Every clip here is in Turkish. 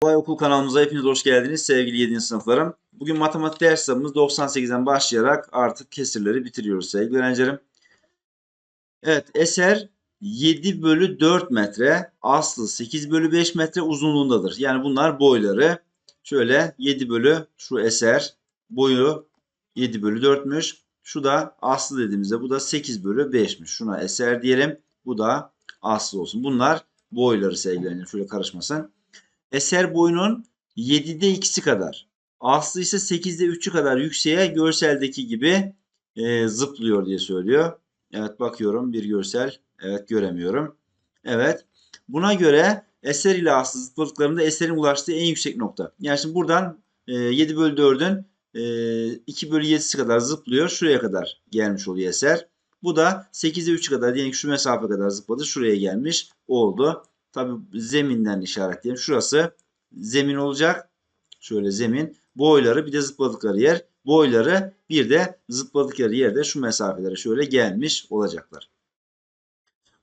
Kolay Okul kanalımıza hepiniz hoş geldiniz sevgili 7. sınıflarım. Bugün matematik ders kitabımız 98'den başlayarak artık kesirleri bitiriyoruz sevgili öğrencilerim. Evet eser 7 bölü 4 metre, aslı 8 bölü 5 metre uzunluğundadır. Yani bunlar boyları. Şöyle 7 bölü şu eser boyu 7 bölü 4'müş. Şu da aslı dediğimizde bu da 8 bölü 5'miş. Şuna eser diyelim. Bu da aslı olsun. Bunlar boyları sevgili öğrencilerim. Şöyle karışmasın. Eser boyunun 7'de 2'si kadar. Aslı ise 8'de 3'ü kadar yükseğe görseldeki gibi e, zıplıyor diye söylüyor. Evet bakıyorum bir görsel. Evet göremiyorum. Evet. Buna göre eser ile aslı zıpladıklarında eserin ulaştığı en yüksek nokta. Yani şimdi buradan e, 7 bölü 4'ün e, 2 bölü 7'si kadar zıplıyor. Şuraya kadar gelmiş oluyor eser. Bu da 8'de 3 kadar diyelim ki şu mesafe kadar zıpladı. Şuraya gelmiş oldu. Tabi zeminden işaretleyelim. Şurası zemin olacak. Şöyle zemin. Boyları bir de zıpladıkları yer. Boyları bir de zıpladıkları yerde şu mesafelere şöyle gelmiş olacaklar.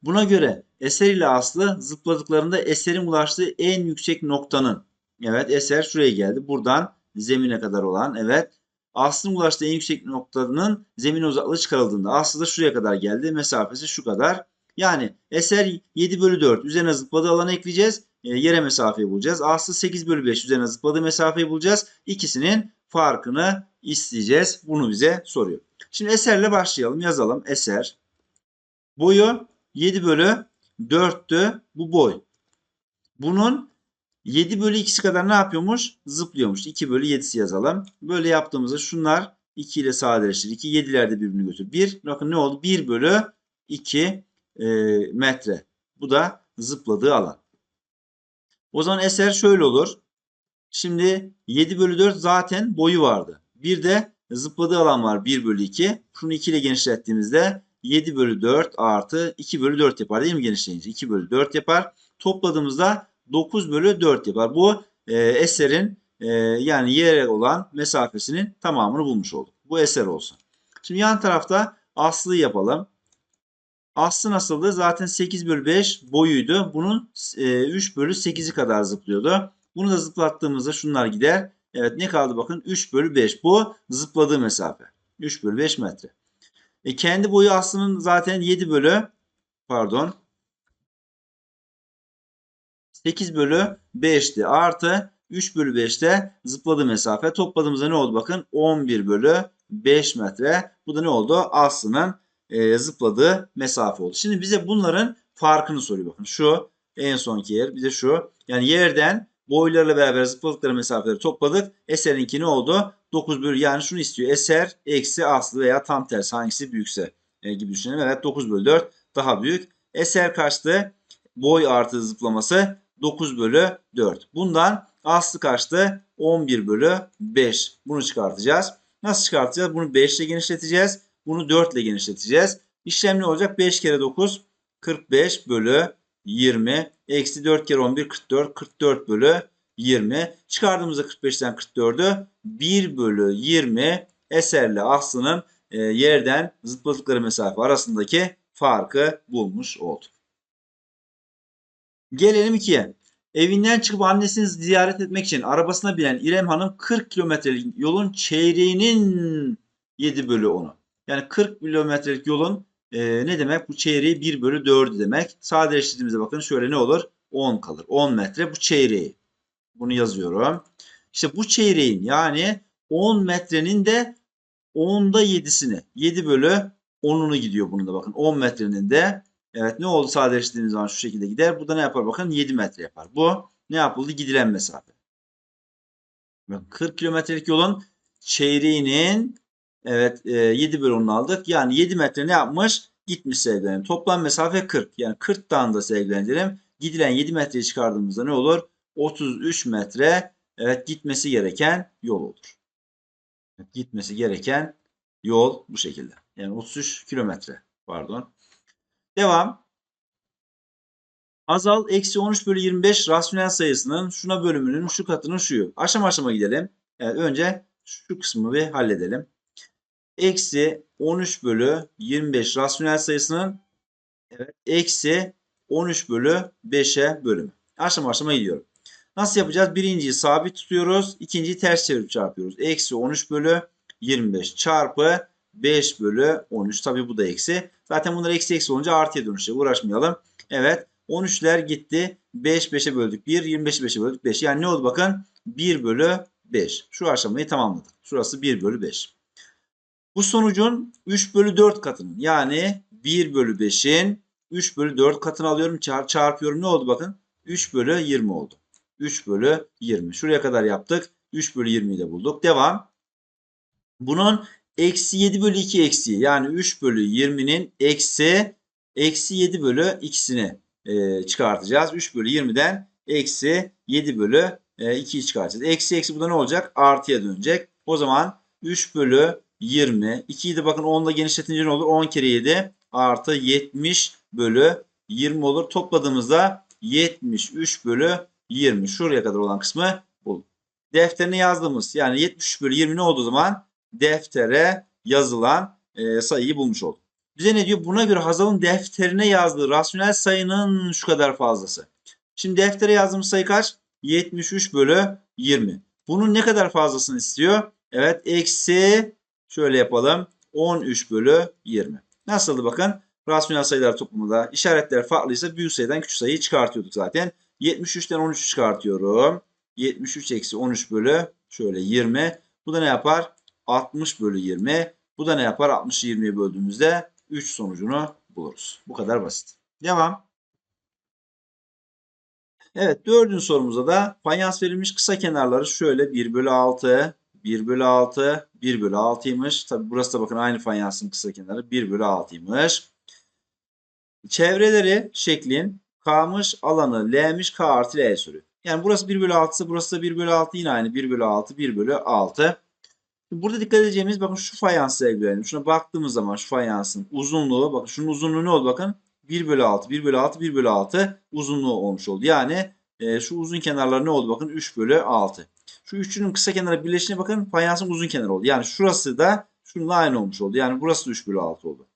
Buna göre eser ile aslı zıpladıklarında eserin ulaştığı en yüksek noktanın evet eser şuraya geldi. Buradan zemine kadar olan evet aslın ulaştığı en yüksek noktanın zemin uzaklığı çıkarıldığında aslı da şuraya kadar geldi. Mesafesi şu kadar. Yani eser 7 bölü 4 üzerine zıpladığı alanı ekleyeceğiz. E, yere mesafeyi bulacağız. Aslı 8 bölü 5 üzerine zıpladığı mesafeyi bulacağız. İkisinin farkını isteyeceğiz. Bunu bize soruyor. Şimdi eserle başlayalım. Yazalım. Eser. Boyu 7 bölü 4'tü bu boy. Bunun 7 bölü 2'si kadar ne yapıyormuş? Zıplıyormuş. 2 bölü 7'si yazalım. Böyle yaptığımızda şunlar 2 ile sadeleşir. 2 7'ler de birbirini götür. 1 bakın ne oldu? 1 bölü 2 e, metre. Bu da zıpladığı alan. O zaman eser şöyle olur. Şimdi 7 bölü 4 zaten boyu vardı. Bir de zıpladığı alan var 1 bölü 2. Şunu 2 ile genişlettiğimizde 7 bölü 4 artı 2 bölü 4 yapar değil mi genişleyince? 2 bölü 4 yapar. Topladığımızda 9 bölü 4 yapar. Bu e, eserin e, yani yere olan mesafesinin tamamını bulmuş olduk. Bu eser olsun. Şimdi yan tarafta aslı yapalım. Aslı nasıldı? Zaten 8 bölü 5 boyuydu. Bunun e, 3 bölü 8'i kadar zıplıyordu. Bunu da zıplattığımızda şunlar gider. Evet ne kaldı bakın 3 bölü 5. Bu zıpladığı mesafe. 3 bölü 5 metre. E, kendi boyu aslının zaten 7 bölü pardon 8 bölü 5'ti. Artı 3 bölü 5'te zıpladığı mesafe. Topladığımızda ne oldu bakın 11 bölü 5 metre. Bu da ne oldu? Aslının e, zıpladığı mesafe oldu. Şimdi bize bunların farkını soruyor bakın. Şu en sonki yer bir de şu. Yani yerden boylarla beraber zıpladıkları mesafeleri topladık. Eserinki ne oldu? 9 bölü yani şunu istiyor. Eser eksi aslı veya tam tersi hangisi büyükse e, gibi düşünelim. Evet 9 bölü 4 daha büyük. Eser kaçtı? Boy artı zıplaması 9 bölü 4. Bundan aslı kaçtı? 11 bölü 5. Bunu çıkartacağız. Nasıl çıkartacağız? Bunu 5 ile genişleteceğiz. Bunu 4 ile genişleteceğiz. İşlem ne olacak? 5 kere 9 45 bölü 20. Eksi 4 kere 11 44. 44 bölü 20. Çıkardığımızda 45'ten 44'ü 1 bölü 20 eserle aslının e, yerden zıpladıkları mesafe arasındaki farkı bulmuş olduk. Gelelim 2'ye. Evinden çıkıp annesini ziyaret etmek için arabasına binen İrem Hanım 40 kilometrelik yolun çeyreğinin 7 bölü 10'u. Yani 40 kilometrelik yolun e, ne demek? Bu çeyreği 1 bölü 4'ü demek. Sadeleştirdiğimizde bakın şöyle ne olur? 10 kalır. 10 metre bu çeyreği. Bunu yazıyorum. İşte bu çeyreğin yani 10 metrenin de 10'da 7'sini 7 bölü 10'unu gidiyor bunun da bakın 10 metrenin de evet ne oldu sadeleştirdiğimiz zaman şu şekilde gider. Bu da ne yapar bakın 7 metre yapar. Bu ne yapıldı gidilen mesafe. Bakın 40 kilometrelik yolun çeyreğinin evet 7 bölü 10'unu aldık. Yani 7 metre ne yapmış? Gitmiş sevgilerim. Toplam mesafe 40. Yani 40'tan da sevgilerim gidilen 7 metreyi çıkardığımızda ne olur? 33 metre evet gitmesi gereken yol olur. Gitmesi gereken yol bu şekilde. Yani 33 kilometre pardon. Devam. Azal eksi 13 bölü 25 rasyonel sayısının şuna bölümünün şu katının şuyu. Aşama aşama gidelim. Evet, önce şu kısmı bir halledelim. Eksi 13 bölü 25 rasyonel sayısının evet, eksi 13 bölü 5'e bölümü. Aşama aşama gidiyorum. Nasıl yapacağız? Birinciyi sabit tutuyoruz. ikinciyi ters çevirip çarpıyoruz. Eksi 13 bölü 25 çarpı 5 bölü 13. Tabii bu da eksi. Zaten bunlar eksi eksi olunca artıya dönüşecek. Uğraşmayalım. Evet. 13'ler gitti. 5 5'e böldük 1. 25'i 5'e böldük 5. Yani ne oldu bakın? 1 bölü 5. Şu aşamayı tamamladık. Şurası 1 bölü 5. Bu sonucun 3 bölü 4 katının yani 1 bölü 5'in 3 bölü 4 katını alıyorum. Çar çarpıyorum. Ne oldu bakın? 3 bölü 20 oldu. 3 bölü 20. Şuraya kadar yaptık. 3 bölü 20'yi de bulduk. Devam. Bunun eksi 7 bölü 2 eksiği yani 3 bölü 20'nin eksi eksi 7 bölü 2'sini e, çıkartacağız. 3 bölü 20'den eksi 7 bölü e, 2'yi çıkartacağız. Eksi eksi bu da ne olacak? Artıya dönecek. O zaman 3 bölü 20. 2'yi de bakın 10'la genişletince ne olur? 10 kere 7 artı 70 bölü 20 olur. Topladığımızda 73 bölü 20. Şuraya kadar olan kısmı bulduk. Defterine yazdığımız yani 73 bölü 20 ne olduğu zaman deftere yazılan e, sayıyı bulmuş olduk. Bize ne diyor? Buna göre Hazal'ın defterine yazdığı rasyonel sayının şu kadar fazlası. Şimdi deftere yazdığımız sayı kaç? 73 bölü 20. Bunun ne kadar fazlasını istiyor? Evet eksi şöyle yapalım. 13 bölü 20. Nasıldı bakın? Rasyonel sayılar toplumunda işaretler farklıysa büyük sayıdan küçük sayıyı çıkartıyorduk zaten. 73'ten 13 çıkartıyorum. 73 eksi 13 bölü şöyle 20. Bu da ne yapar? 60 bölü 20. Bu da ne yapar? 60'ı 20'ye böldüğümüzde 3 sonucunu buluruz. Bu kadar basit. Devam. Evet dördüncü sorumuzda da fayans verilmiş kısa kenarları şöyle 1 bölü 6, 1 bölü 6, 1 bölü 6'ymış. Tabi burası da bakın aynı fayansın kısa kenarı 1 bölü 6'ymış. Çevreleri şeklin K'mış alanı L'miş K artı L soruyor. Yani burası 1 bölü 6 ise burası da 1 bölü 6 yine aynı 1 bölü 6 1 bölü 6. Burada dikkat edeceğimiz bakın şu fayansı ilgilenelim. Şuna baktığımız zaman şu fayansın uzunluğu bakın şunun uzunluğu ne oldu bakın 1 bölü 6 1 bölü 6 1 bölü 6 uzunluğu olmuş oldu. Yani e, şu uzun kenarlar ne oldu bakın 3 bölü 6. Şu üçünün kısa kenarı birleşine bakın fayansın uzun kenarı oldu. Yani şurası da şununla aynı olmuş oldu. Yani burası da 3 bölü 6 oldu.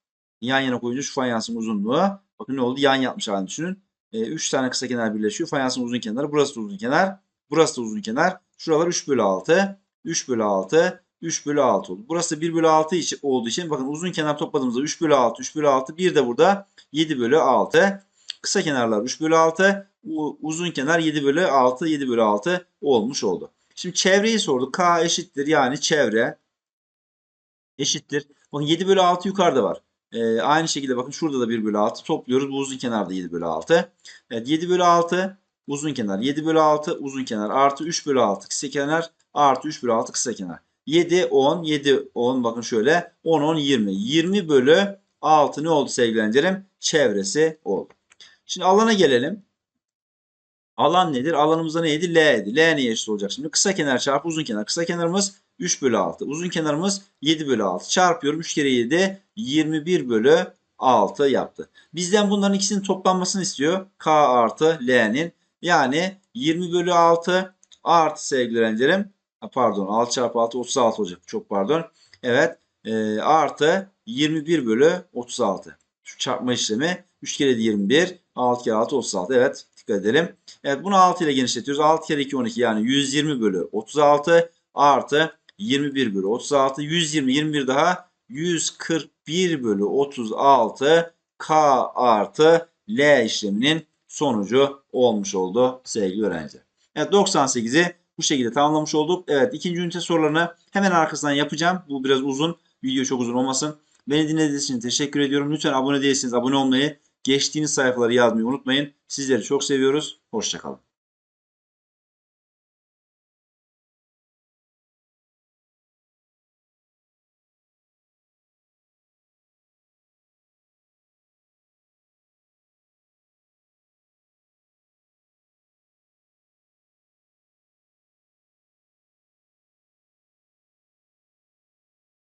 Yan yana koyunca şu fayansın uzunluğu bakın ne oldu yan yapmış halini düşünün. 3 tane kısa kenar birleşiyor. Fayansın uzun kenarı. Burası da uzun kenar. Burası da uzun kenar. Şuralar 3 bölü 6. 3 bölü 6. 3 bölü 6 oldu. Burası da 1 bölü 6 için, olduğu için bakın uzun kenar topladığımızda 3 bölü 6. 3 bölü 6. Bir de burada 7 bölü 6. Kısa kenarlar 3 bölü 6. Uzun kenar 7 bölü 6. 7 bölü 6 olmuş oldu. Şimdi çevreyi sorduk. K eşittir yani çevre eşittir. Bakın 7 bölü 6 yukarıda var. Ee, aynı şekilde bakın şurada da 1 bölü 6 topluyoruz. Bu uzun kenarda 7 bölü 6. Evet 7 bölü 6 uzun kenar. 7 bölü 6 uzun kenar. Artı 3 bölü 6 kısa kenar. Artı 3 bölü 6 kısa kenar. 7, 10, 7, 10 bakın şöyle. 10, 10, 20. 20 bölü 6 ne oldu sevgili öğrencilerim? Çevresi oldu. Şimdi alana gelelim. Alan nedir? Alanımızda neydi? L'ydi. L neye eşit olacak şimdi? Kısa kenar çarpı uzun kenar. Kısa kenarımız 3 bölü 6. Uzun kenarımız 7 bölü 6. Çarpıyorum 3 kere 7 21 bölü 6 yaptı. Bizden bunların ikisinin toplanmasını istiyor. K artı L'nin. Yani 20 bölü 6 artı sevgili. Pardon 6 çarpı 6 36 olacak. Çok pardon. Evet. E, artı 21 bölü 36. Şu çarpma işlemi 3 kere 21 6 kere 6 36. Evet dikkat edelim. Evet bunu 6 ile genişletiyoruz. 6 kere 2 12 yani 120 bölü 36 artı 21 bölü 36. 120 21 daha 141 bölü 36 K artı L işleminin sonucu olmuş oldu sevgili öğrenciler. Evet 98'i bu şekilde tamamlamış olduk. Evet ikinci ünite sorularını hemen arkasından yapacağım. Bu biraz uzun. Video çok uzun olmasın. Beni dinlediğiniz için teşekkür ediyorum. Lütfen abone değilseniz abone olmayı, geçtiğiniz sayfaları yazmayı unutmayın. Sizleri çok seviyoruz. Hoşçakalın.